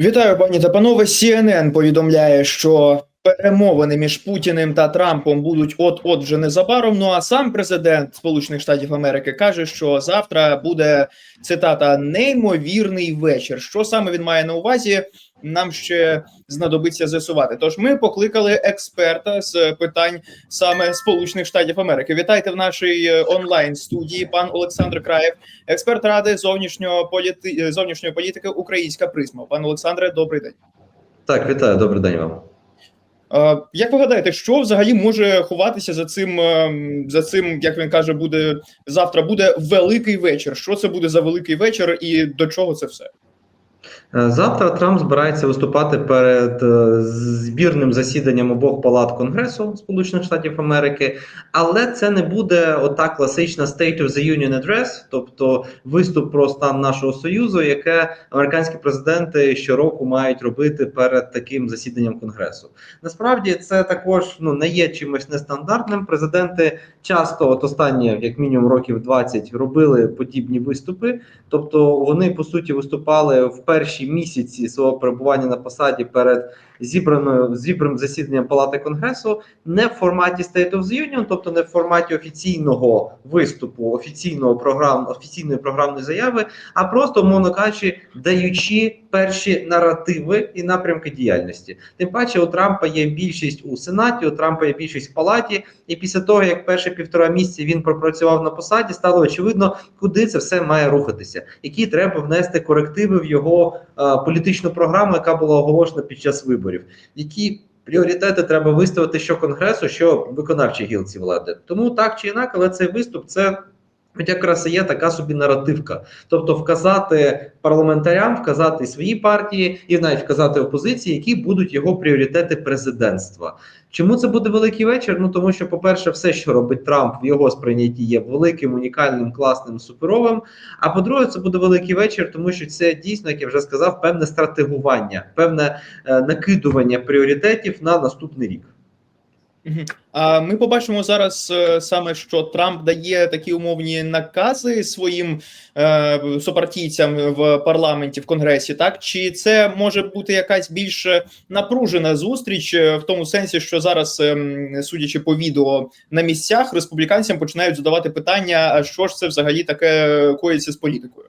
Вітаю, пані та панове. CNN повідомляє, що перемовини між Путіним та Трампом будуть от-от вже незабаром. Ну а сам президент Сполучених Штатів Америки каже, що завтра буде цитата неймовірний вечір. Що саме він має на увазі? Нам ще знадобиться з'ясувати. Тож ми покликали експерта з питань саме Сполучених Штатів Америки. Вітайте в нашій онлайн студії. Пан Олександр Краєв, експерт ради зовнішнього політи... зовнішньої політики Українська призма. Пане Олександре, добрий день. Так, вітаю, добрий день вам. Е, Як ви гадаєте, що взагалі може ховатися за цим, е, за цим, як він каже, буде завтра буде великий вечір? Що це буде за великий вечір і до чого це все? Е, Завтра Трамп збирається виступати перед е, збірним засіданням обох палат Конгресу Сполучених Штатів Америки, але це не буде ота класична State of the Union Address, тобто виступ про стан нашого союзу, яке американські президенти щороку мають робити перед таким засіданням Конгресу. Насправді це також ну не є чимось нестандартним. Президенти часто, от останні, як мінімум, років 20, робили подібні виступи, тобто вони по суті виступали в перші місяці свого перебування на посаді перед зібраною зібраним засіданням Палати Конгресу, не в форматі State of the Union, тобто не в форматі офіційного виступу, офіційного програм, офіційної програмної заяви, а просто, мовно кажучи, даючи перші наративи і напрямки діяльності. Тим паче, у Трампа є більшість у Сенаті, у Трампа є більшість в палаті, і після того, як перші півтора місяці він пропрацював на посаді, стало очевидно, куди це все має рухатися, які треба внести корективи в його е, політичну програму, яка була оголошена під час виборів, які пріоритети треба виставити що конгресу, що виконавчій гілці влади. Тому так чи інакше, але цей виступ це. От якраз і є така собі наративка, тобто вказати парламентарям, вказати свої партії і навіть вказати опозиції, які будуть його пріоритети президентства. Чому це буде великий вечір? Ну тому що, по-перше, все, що робить Трамп в його сприйнятті, є великим, унікальним, класним, суперовим. А по-друге, це буде великий вечір, тому що це дійсно, як я вже сказав, певне стратегування, певне е, накидування пріоритетів на наступний рік. А ми побачимо зараз е, саме, що Трамп дає такі умовні накази своїм е, супартійцям в парламенті в конгресі. Так чи це може бути якась більш напружена зустріч е, в тому сенсі, що зараз, ем, судячи по відео на місцях, республіканцям починають задавати питання: а що ж це взагалі таке коїться з політикою?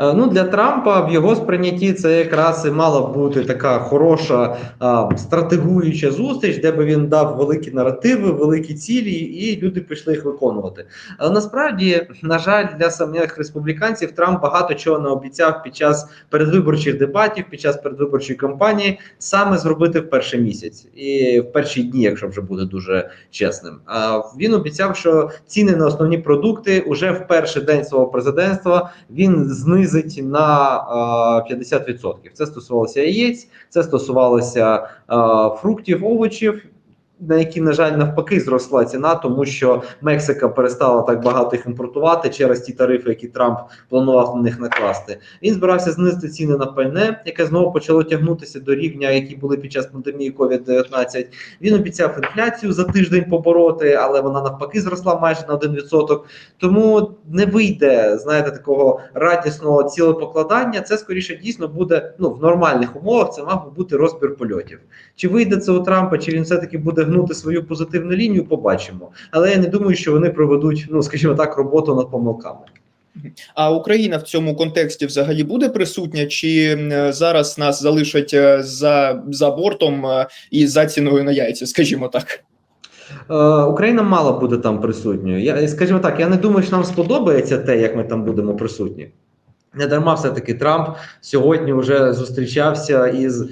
Е, Ну для Трампа в його сприйнятті це якраз і мала бути така хороша а, стратегуюча зустріч, де би він дав великі наративи, великі цілі, і люди пішли їх виконувати. Але насправді, на жаль, для самих республіканців Трамп багато чого не обіцяв під час передвиборчих дебатів, під час передвиборчої кампанії, саме зробити в перший місяць і в перші дні, якщо вже буде дуже чесним. А він обіцяв, що ціни на основні продукти уже в перший день свого президентства він знизить на а, 50%. Це стосувалося яєць, це стосувалося фруктів, овочів. На які, на жаль, навпаки, зросла ціна, тому що Мексика перестала так багато їх імпортувати через ті тарифи, які Трамп планував на них накласти. Він збирався знизити ціни на пальне, яке знову почало тягнутися до рівня, які були під час пандемії COVID-19. Він обіцяв інфляцію за тиждень побороти, але вона навпаки зросла майже на 1%. Тому не вийде, знаєте, такого радісного цілепокладання. Це скоріше дійсно буде ну в нормальних умовах. Це мав бути розбір польотів. Чи вийде це у Трампа, чи він все таки буде гнути свою позитивну лінію? Побачимо. Але я не думаю, що вони проведуть, ну скажімо так, роботу над помилками. А Україна в цьому контексті взагалі буде присутня, чи зараз нас залишать е, за, за бортом е, і за ціною на яйця, скажімо так. Е, Україна мала бути там присутньою. Я скажімо так, я не думаю, що нам сподобається те, як ми там будемо присутні. Не дарма все-таки Трамп сьогодні вже зустрічався із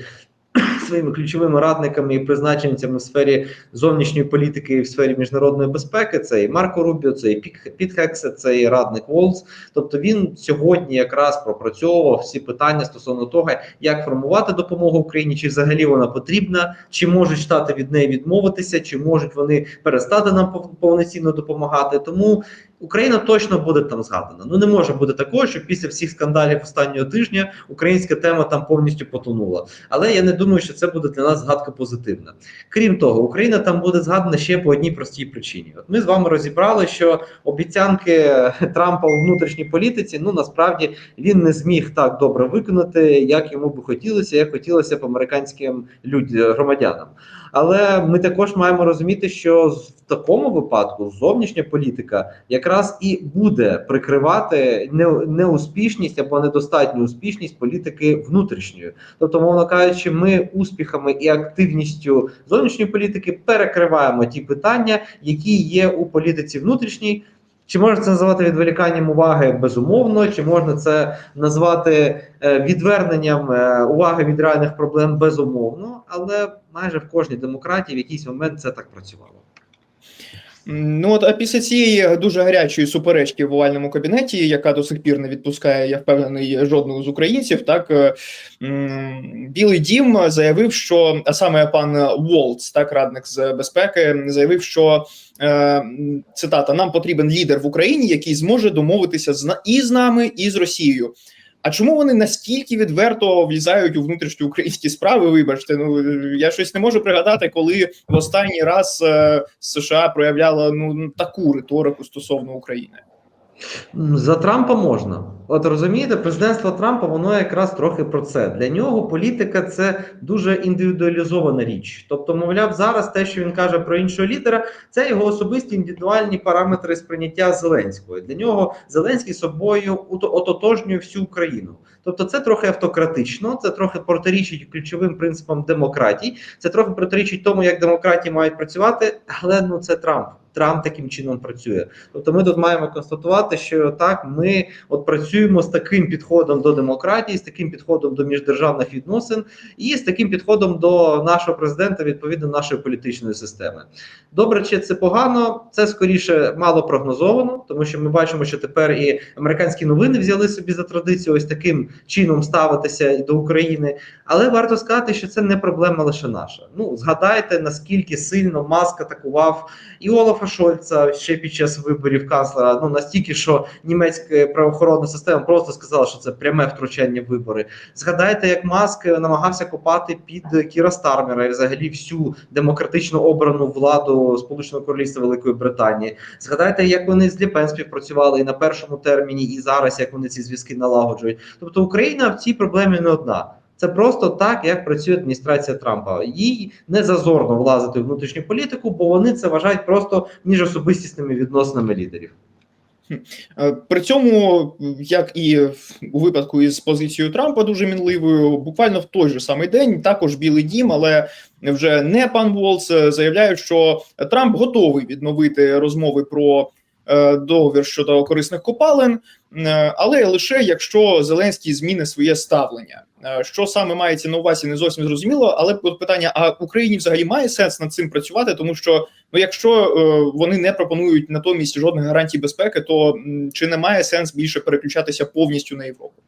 своїми ключовими радниками і призначенцями в сфері зовнішньої політики і в сфері міжнародної безпеки. Це і Марко Рубіо, це і Піт Хексе, це і радник Волц. Тобто він сьогодні якраз пропрацьовував всі питання стосовно того, як формувати допомогу Україні, чи взагалі вона потрібна, чи можуть штати від неї відмовитися, чи можуть вони перестати нам пов- повноцінно допомагати. Тому Україна точно буде там згадана. Ну не може бути такого, що після всіх скандалів останнього тижня українська тема там повністю потонула. Але я не думаю, що це буде для нас згадка позитивна. Крім того, Україна там буде згадана ще по одній простій причині. От ми з вами розібрали, що обіцянки Трампа у внутрішній політиці ну насправді він не зміг так добре виконати, як йому би хотілося, як хотілося б американським людям громадянам. Але ми також маємо розуміти, що в такому випадку зовнішня політика якраз і буде прикривати неуспішність або недостатню успішність політики внутрішньої. Тобто, мовно кажучи, ми успіхами і активністю зовнішньої політики перекриваємо ті питання, які є у політиці внутрішній. Чи можна це називати відволіканням уваги безумовно, чи можна це назвати е, відверненням е, уваги від реальних проблем безумовно, але майже в кожній демократії в якийсь момент це так працювало. Ну от а після цієї дуже гарячої суперечки в овальному кабінеті, яка до сих пір не відпускає, я впевнений, жодного з українців, так е, Білий Дім заявив, що а саме пан Волц, так радник з безпеки, заявив, що е, цитата: нам потрібен лідер в Україні, який зможе домовитися з і з нами, і з Росією. А чому вони настільки відверто влізають у внутрішні українські справи? Вибачте, ну я щось не можу пригадати, коли в останній раз е, США проявляла ну таку риторику стосовно України. За Трампа можна. От розумієте, президентство Трампа воно якраз трохи про це. Для нього політика це дуже індивідуалізована річ. Тобто, мовляв, зараз те, що він каже про іншого лідера, це його особисті індивідуальні параметри сприйняття Зеленського. Для нього Зеленський собою ото- ототожнює всю Україну. Тобто, це трохи автократично, це трохи протирічить ключовим принципам демократії. Це трохи протирічить тому, як демократії мають працювати, але ну це Трамп. Трамп таким чином працює. Тобто, ми тут маємо констатувати, що так ми от працюємо з таким підходом до демократії, з таким підходом до міждержавних відносин, і з таким підходом до нашого президента, відповідно нашої політичної системи. Добре, чи це погано? Це скоріше мало прогнозовано, тому що ми бачимо, що тепер і американські новини взяли собі за традицію ось таким чином ставитися і до України. Але варто сказати, що це не проблема лише наша. Ну згадайте наскільки сильно Маск атакував і Олафа Шольца ще під час виборів канцлера. Ну настільки, що німецька правоохоронна система просто сказала, що це пряме втручання в вибори. Згадайте, як Маск намагався копати під Кіра Стармера і взагалі всю демократично обрану владу Сполученого Королівства Великої Британії. Згадайте, як вони з Ліпен співпрацювали і на першому терміні, і зараз як вони ці зв'язки налагоджують. Тобто Україна в цій проблемі не одна. Це просто так, як працює адміністрація Трампа. Їй не зазорно влазити в внутрішню політику, бо вони це вважають просто міжособистісними відносинами лідерів. Е, При цьому, як і у випадку із позицією Трампа, дуже мінливою, буквально в той же самий день також Білий Дім, але вже не пан Волц е, заявляють, що Трамп готовий відновити розмови про е, договір щодо корисних копалин, але лише якщо Зеленський зміни своє ставлення. Е, Що саме мається на увазі, не зовсім зрозуміло. Але питання: а Україні взагалі має сенс над цим працювати, тому що Ну, якщо е, вони не пропонують натомість жодних гарантій безпеки, то чи не має сенс більше переключатися повністю на Європу?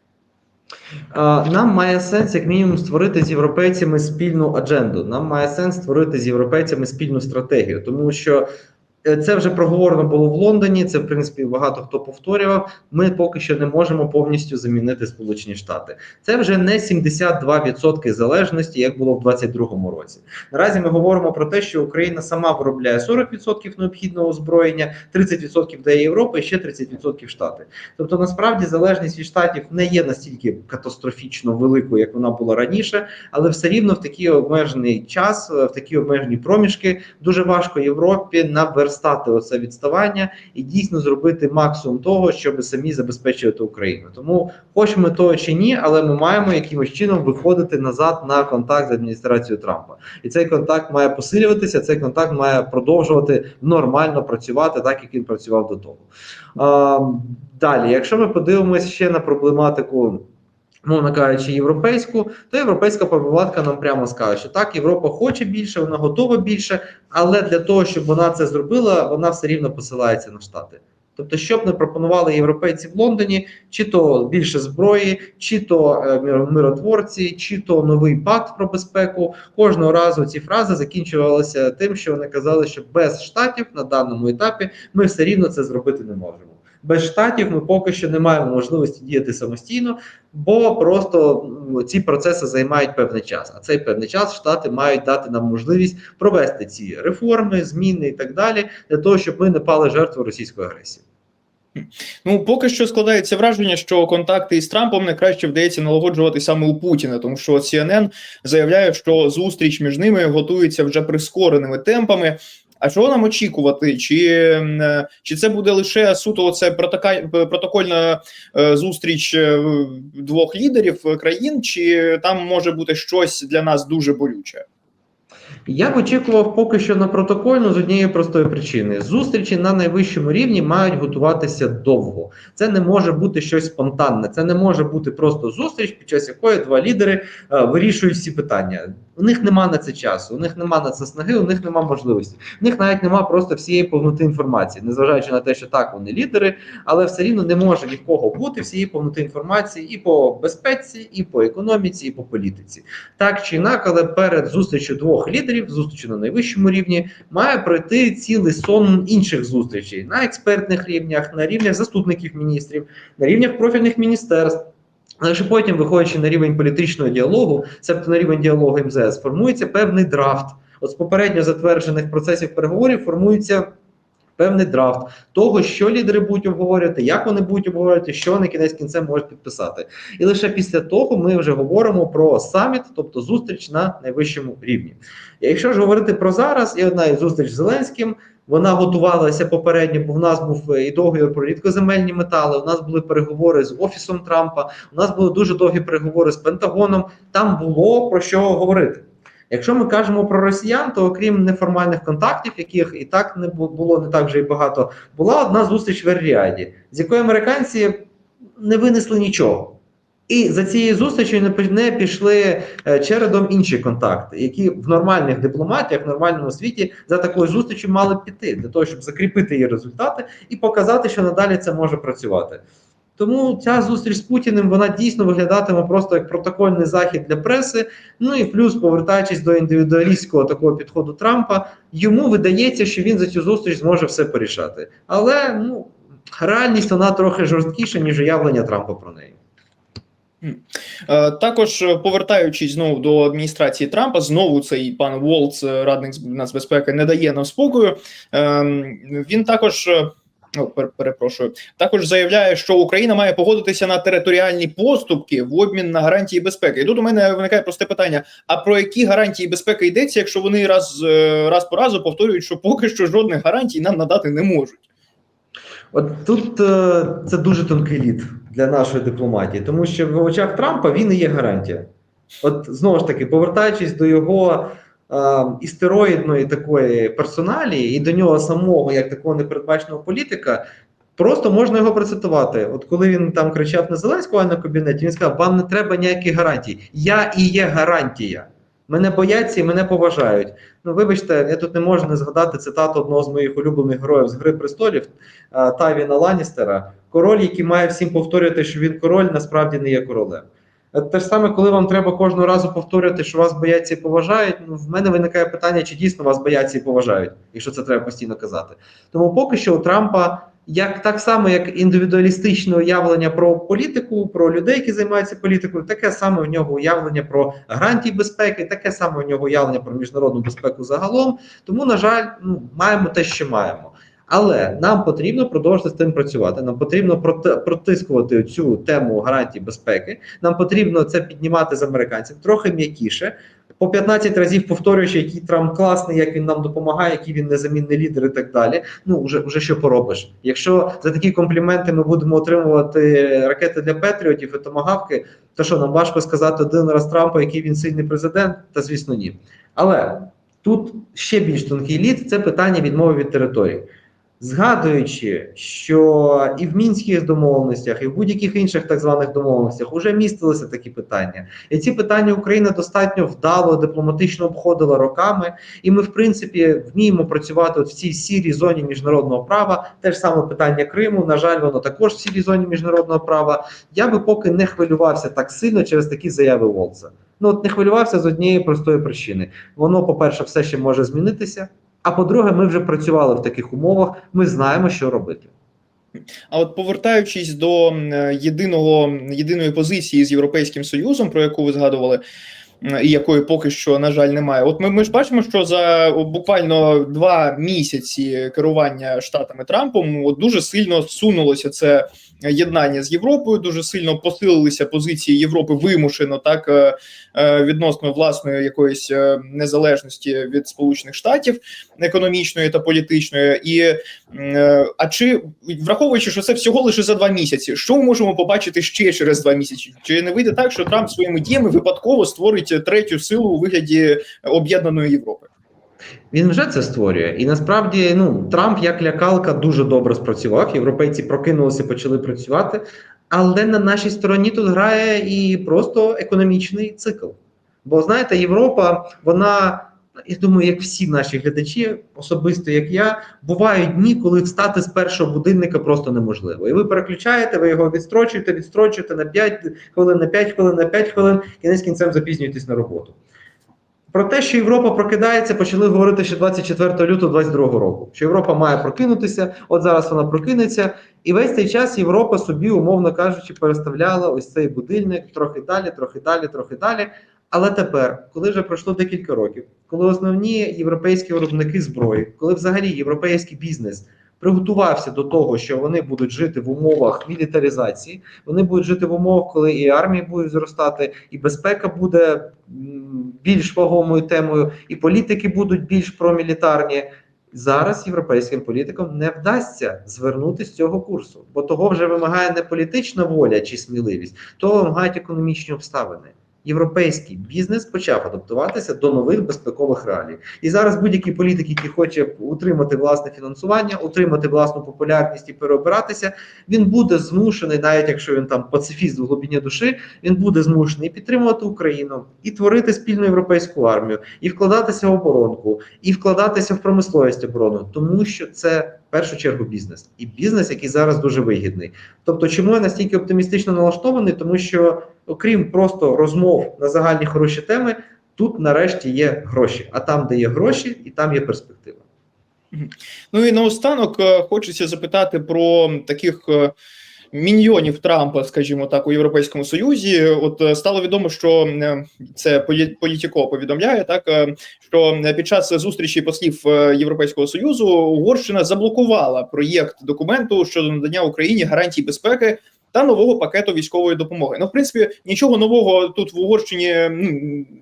Нам має сенс, як мінімум, створити з європейцями спільну адженду. Нам має сенс створити з європейцями спільну стратегію, тому що. Е, Це вже проговорено було в Лондоні. Це в принципі багато хто повторював. Ми поки що не можемо повністю замінити Сполучені Штати. Це вже не 72% залежності, як було в 2022 році. Наразі ми говоримо про те, що Україна сама виробляє 40% необхідного озброєння, 30% дає Європа і ще 30% Штати. Тобто, насправді залежність від штатів не є настільки катастрофічно великою, як вона була раніше, але все рівно в такий обмежений час, в такі обмежені проміжки, дуже важко Європі наверстати оце відставання і дійсно зробити максимум того, щоб самі забезпечувати Україну. Тому хочемо того чи ні, але ми маємо якимось чином виходити назад на контакт з адміністрацією Трампа, і цей контакт має посилюватися. Цей контакт має продовжувати нормально працювати, так як він працював до того. Далі, якщо ми подивимося ще на проблематику. Мовно кажучи, європейську, то європейська проблематика нам прямо скаже, що так, Європа хоче більше, вона готова більше, але для того, щоб вона це зробила, вона все рівно посилається на штати. Тобто, що б не пропонували європейці в Лондоні, чи то більше зброї, чи то е, миротворці, чи то новий пакт про безпеку, кожного разу ці фрази закінчувалися тим, що вони казали, що без штатів на даному етапі ми все рівно це зробити не можемо. Без штатів ми поки що не маємо можливості діяти самостійно, бо просто ці процеси займають певний час. А цей певний час штати мають дати нам можливість провести ці реформи, зміни і так далі, для того, щоб ми не пали жертвою російської агресії. Ну, поки що складається враження, що контакти із Трампом найкраще вдається налагоджувати саме у Путіна, тому що CNN заявляє, що зустріч між ними готується вже прискореними темпами. А чого нам очікувати? Чи, е, чи це буде лише суто це протокольна е, зустріч е, двох лідерів країн, чи там може бути щось для нас дуже болюче? Я б очікував поки що на протокольну з однієї простої причини: зустрічі на найвищому рівні мають готуватися довго. Це не може бути щось спонтанне. Це не може бути просто зустріч, під час якої два лідери е, вирішують всі питання. У них нема на це часу, у них нема на це снаги, у них нема можливості. У них навіть нема просто всієї повноти інформації, незважаючи на те, що так вони лідери, але все рівно не може ні в кого бути всієї повноти інформації і по безпеці, і по економіці, і по політиці. Так чи інакше, але перед зустрічю двох лідерів, зустрічю на найвищому рівні, має пройти цілий сон інших зустрічей на експертних рівнях, на рівнях заступників міністрів, на рівнях профільних міністерств. Вже потім, виходячи на рівень політичного діалогу, себто на рівень діалогу МЗС, формується певний драфт. От з попередньо затверджених процесів переговорів формується певний драфт того, що лідери будуть обговорювати, як вони будуть обговорювати, що на кінець кінцем можуть підписати. І лише після того ми вже говоримо про саміт, тобто зустріч на найвищому рівні. Якщо ж говорити про зараз, і одна зустріч з Зеленським. Вона готувалася попередньо, бо в нас був е, і договір про рідкоземельні метали. У нас були переговори з офісом Трампа. У нас були дуже довгі переговори з Пентагоном. Там було про що говорити. Якщо ми кажемо про росіян, то окрім неформальних контактів, яких і так не було не так вже і багато, була одна зустріч в Ер-Ріаді, з якої американці не винесли нічого. І за цією зустрічю не пішли е, чередом інші контакти, які в нормальних дипломатіях, в нормальному світі за такою зустрічю мали піти для того, щоб закріпити її результати і показати, що надалі це може працювати. Тому ця зустріч з Путіним вона дійсно виглядатиме просто як протокольний захід для преси. Ну і плюс, повертаючись до індивідуалістського такого підходу Трампа, йому видається, що він за цю зустріч зможе все порішати. Але ну реальність вона трохи жорсткіша, ніж уявлення Трампа про неї. Е, Також е, повертаючись знову до адміністрації Трампа, знову цей пан Волц, е, радник з нацбезпеки, не дає нам спокою. Ем, Він також. О, перепрошую, також заявляє, що Україна має погодитися на територіальні поступки в обмін на гарантії безпеки. І тут у мене виникає просте питання: а про які гарантії безпеки йдеться, якщо вони раз, раз по разу повторюють, що поки що жодних гарантій нам надати не можуть? От тут це дуже тонкий лід для нашої дипломатії, тому що в очах Трампа він і є гарантія. От знову ж таки, повертаючись до його е, істероїдної такої персоналії і до нього самого, як такого непередбаченого політика, просто можна його процитувати. От коли він там кричав на Зеленського на кабінеті, він сказав: вам не треба ніяких гарантій. Я і є гарантія. Мене бояться і мене поважають. Ну, вибачте, я тут не можу не згадати цитату одного з моїх улюблених героїв з Гри престолів е, Тавіна Ланністера. Король, який має всім повторювати, що він король, насправді не є королем. Е, Те ж саме, коли вам треба кожного разу повторювати, що вас бояться і поважають. Ну, в мене виникає питання, чи дійсно вас бояться і поважають, якщо це треба постійно казати. Тому поки що у Трампа, як так само, як індивідуалістичне уявлення про політику, про людей, які займаються політикою, таке саме в нього уявлення про гарантії безпеки, таке саме в нього уявлення про міжнародну безпеку загалом. Тому, на жаль, ну маємо те, що маємо. Але нам потрібно продовжити з тим працювати. Нам потрібно протискувати цю тему гарантій безпеки. Нам потрібно це піднімати з американців трохи м'якіше. По 15 разів повторюючи, який Трамп класний, як він нам допомагає, який він незамінний лідер і так далі. Ну вже вже що поробиш. Якщо за такі компліменти ми будемо отримувати ракети для Петріотів і томагавки, то що нам важко сказати один раз Трампа, який він сильний президент? Та звісно, ні. Але тут ще більш тонкий лід це питання відмови від території. Згадуючи, що і в мінських домовленостях, і в будь-яких інших так званих домовленостях вже містилися такі питання, і ці питання Україна достатньо вдало дипломатично обходила роками, і ми, в принципі, вміємо працювати от в цій сірій зоні міжнародного права. Те ж саме питання Криму. На жаль, воно також в сірій зоні міжнародного права. Я би поки не хвилювався так сильно через такі заяви Волца. Ну от не хвилювався з однієї простої причини. Воно, по-перше, все ще може змінитися. А по-друге, ми вже працювали в таких умовах, ми знаємо, що робити. А от повертаючись до єдиного єдиної позиції з Європейським Союзом, про яку ви згадували, і якої поки що, на жаль, немає. От ми, ми ж бачимо, що за буквально два місяці керування штатами Трампом от дуже сильно сунулося це єднання з Європою, дуже сильно посилилися позиції Європи вимушено так е, е, відносно власної якоїсь е, незалежності від Сполучених Штатів економічної та політичної. І а чи враховуючи, що це всього лише за два місяці, що ми можемо побачити ще через два місяці? Чи не вийде так, що Трамп своїми діями випадково створить третю силу у вигляді об'єднаної Європи? Він вже це створює, і насправді ну Трамп як лякалка дуже добре спрацював. Європейці прокинулися, почали працювати. Але на нашій стороні тут грає і просто економічний цикл. Бо знаєте, Європа, вона я думаю, як всі наші глядачі, особисто як я, бувають дні, коли встати з першого будильника просто неможливо. І ви переключаєте, ви його відстрочуєте, відстрочуєте на 5 хвилин, на 5 хвилин, на 5 хвилин, кінець кінцем запізнюєтесь на роботу. Про те, що Європа прокидається, почали говорити ще 24 лютого 2022 року. Що Європа має прокинутися, от зараз вона прокинеться, і весь цей час Європа собі, умовно кажучи, переставляла ось цей будильник трохи далі, трохи далі, трохи далі. Але тепер, коли вже пройшло декілька років, коли основні європейські виробники зброї, коли взагалі європейський бізнес приготувався до того, що вони будуть жити в умовах мілітаризації, вони будуть жити в умовах, коли і армії будуть зростати, і безпека буде більш вагомою темою, і політики будуть більш промілітарні. Зараз європейським політикам не вдасться звернути з цього курсу, бо того вже вимагає не політична воля чи сміливість, того вимагають економічні обставини. Європейський бізнес почав адаптуватися до нових безпекових реалій. І зараз будь-який політик, який хоче утримати власне фінансування, утримати власну популярність і переобиратися, він буде змушений, навіть якщо він там пацифіст в глибині душі, він буде змушений підтримувати Україну і творити спільну європейську армію, і вкладатися в оборонку, і вкладатися в промисловість оборону, тому що це в першу чергу бізнес, і бізнес, який зараз дуже вигідний. Тобто, чому я настільки оптимістично налаштований? Тому що, окрім просто розмов на загальні хороші теми, тут нарешті є гроші. А там, де є гроші, і там є перспектива. Ну і наостанок е, хочеться запитати про таких е, міньйонів Трампа, скажімо так, у Європейському Союзі. От е, стало відомо, що це полі- Політіко повідомляє так, що під час зустрічі послів Європейського союзу Угорщина заблокувала проєкт документу щодо надання Україні гарантій безпеки. Та нового пакету військової допомоги. Ну, в принципі, нічого нового тут в Угорщині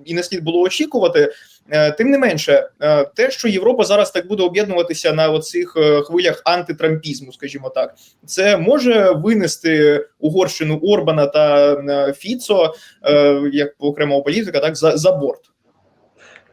і не слід було очікувати. Е, Тим не менше, е, те, що Європа зараз так буде об'єднуватися на оцих е, хвилях антитрампізму, скажімо так, це може винести Угорщину Орбана та Фіцо як окремого політика, так за, за борт.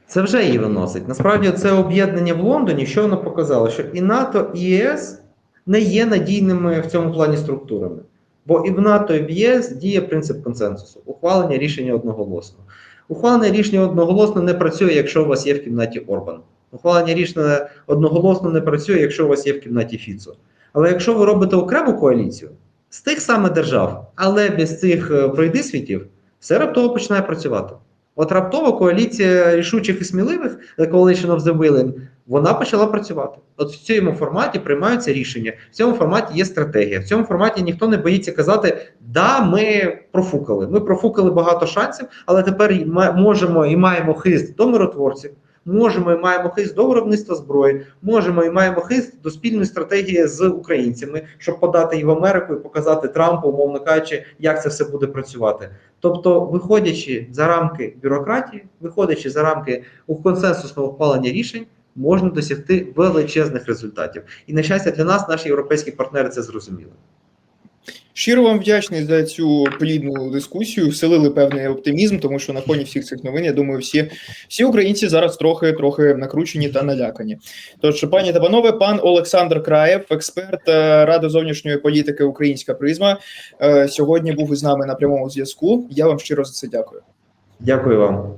Це вже її виносить. Насправді, це об'єднання в Лондоні, що воно показало, що і НАТО, і ЄС не є надійними в цьому плані структурами. Бо і в НАТО, і в ЄС діє принцип консенсусу, ухвалення рішення одноголосно. Ухвалення рішення одноголосно не працює, якщо у вас є в кімнаті Орбан. Ухвалення рішення одноголосно не працює, якщо у вас є в кімнаті Фіцо. Але якщо ви робите окрему коаліцію з тих самих держав, але без цих е, пройдисвітів, все раптово починає працювати. От раптово коаліція рішучих і сміливих Coalition of the Willing, вона почала працювати. От в цьому форматі приймаються рішення. В цьому форматі є стратегія. В цьому форматі ніхто не боїться казати, да, ми профукали. Ми профукали багато шансів, але тепер можемо і маємо хист до миротворців. Можемо і маємо хист до виробництва зброї, можемо і маємо хист до спільної стратегії з українцями, щоб подати і в Америку і показати Трампу, умовно кажучи, як це все буде працювати. Тобто, виходячи за рамки бюрократії, виходячи за рамки у консенсусного ухвалення рішень, можна досягти величезних результатів. І на щастя для нас, наші європейські партнери це зрозуміли. Щиро вам вдячний за цю плідну дискусію. Вселили певний оптимізм, тому що на фоні всіх цих новин, я думаю, всі, всі українці зараз трохи трохи накручені та налякані. Тож, пані та панове, пан Олександр Краєв, експерт е, Ради зовнішньої політики Українська призма, е, сьогодні був із нами на прямому зв'язку. Я вам щиро за це дякую. Дякую вам.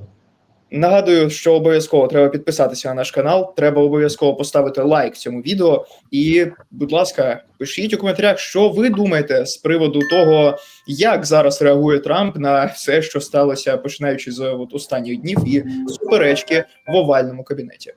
Нагадую, що обов'язково треба підписатися на наш канал. Треба обов'язково поставити лайк цьому відео. І, будь ласка, пишіть у коментарях, що ви думаєте з приводу того, як зараз реагує Трамп на все, що сталося, починаючи з от останніх днів і суперечки в овальному кабінеті.